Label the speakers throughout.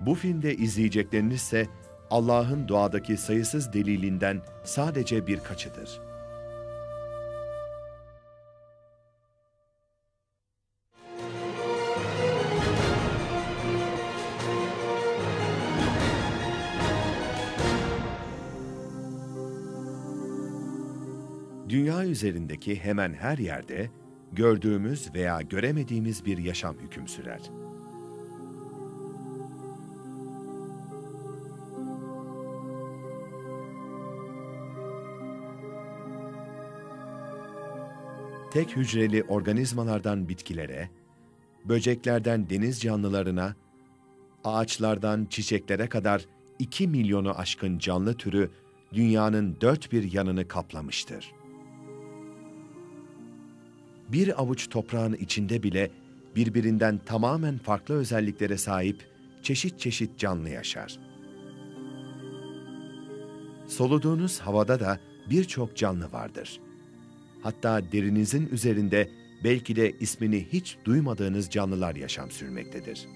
Speaker 1: Bu filmde izleyecekleriniz ise Allah'ın doğadaki sayısız delilinden sadece birkaçıdır. Dünya üzerindeki hemen her yerde gördüğümüz veya göremediğimiz bir yaşam hüküm sürer. Tek hücreli organizmalardan bitkilere, böceklerden deniz canlılarına, ağaçlardan çiçeklere kadar 2 milyonu aşkın canlı türü dünyanın dört bir yanını kaplamıştır. Bir avuç toprağın içinde bile birbirinden tamamen farklı özelliklere sahip çeşit çeşit canlı yaşar. Soluduğunuz havada da birçok canlı vardır. Hatta derinizin üzerinde belki de ismini hiç duymadığınız canlılar yaşam sürmektedir.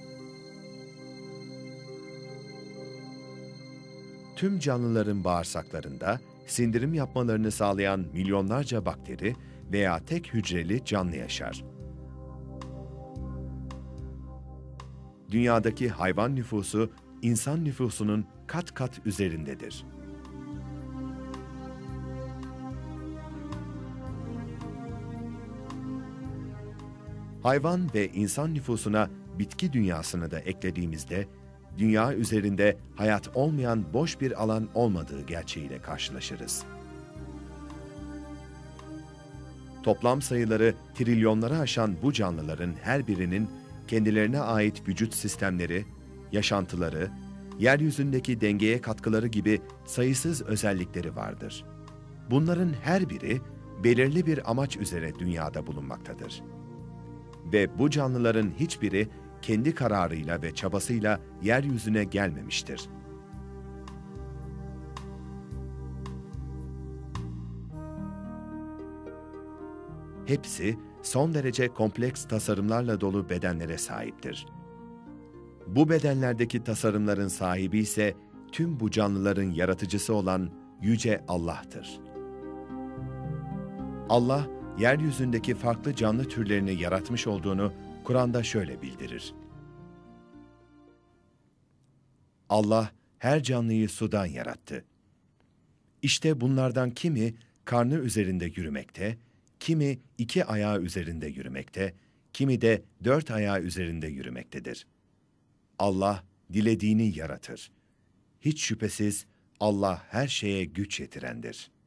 Speaker 1: Tüm canlıların bağırsaklarında sindirim yapmalarını sağlayan milyonlarca bakteri veya tek hücreli canlı yaşar. Dünyadaki hayvan nüfusu insan nüfusunun kat kat üzerindedir. Hayvan ve insan nüfusuna bitki dünyasını da eklediğimizde dünya üzerinde hayat olmayan boş bir alan olmadığı gerçeğiyle karşılaşırız. Toplam sayıları trilyonlara aşan bu canlıların her birinin kendilerine ait vücut sistemleri, yaşantıları, yeryüzündeki dengeye katkıları gibi sayısız özellikleri vardır. Bunların her biri belirli bir amaç üzere dünyada bulunmaktadır. Ve bu canlıların hiçbiri kendi kararıyla ve çabasıyla yeryüzüne gelmemiştir. Hepsi son derece kompleks tasarımlarla dolu bedenlere sahiptir. Bu bedenlerdeki tasarımların sahibi ise tüm bu canlıların yaratıcısı olan Yüce Allah'tır. Allah, yeryüzündeki farklı canlı türlerini yaratmış olduğunu Kur'an'da şöyle bildirir. Allah her canlıyı sudan yarattı. İşte bunlardan kimi karnı üzerinde yürümekte, kimi iki ayağı üzerinde yürümekte, kimi de dört ayağı üzerinde yürümektedir. Allah dilediğini yaratır. Hiç şüphesiz Allah her şeye güç yetirendir.''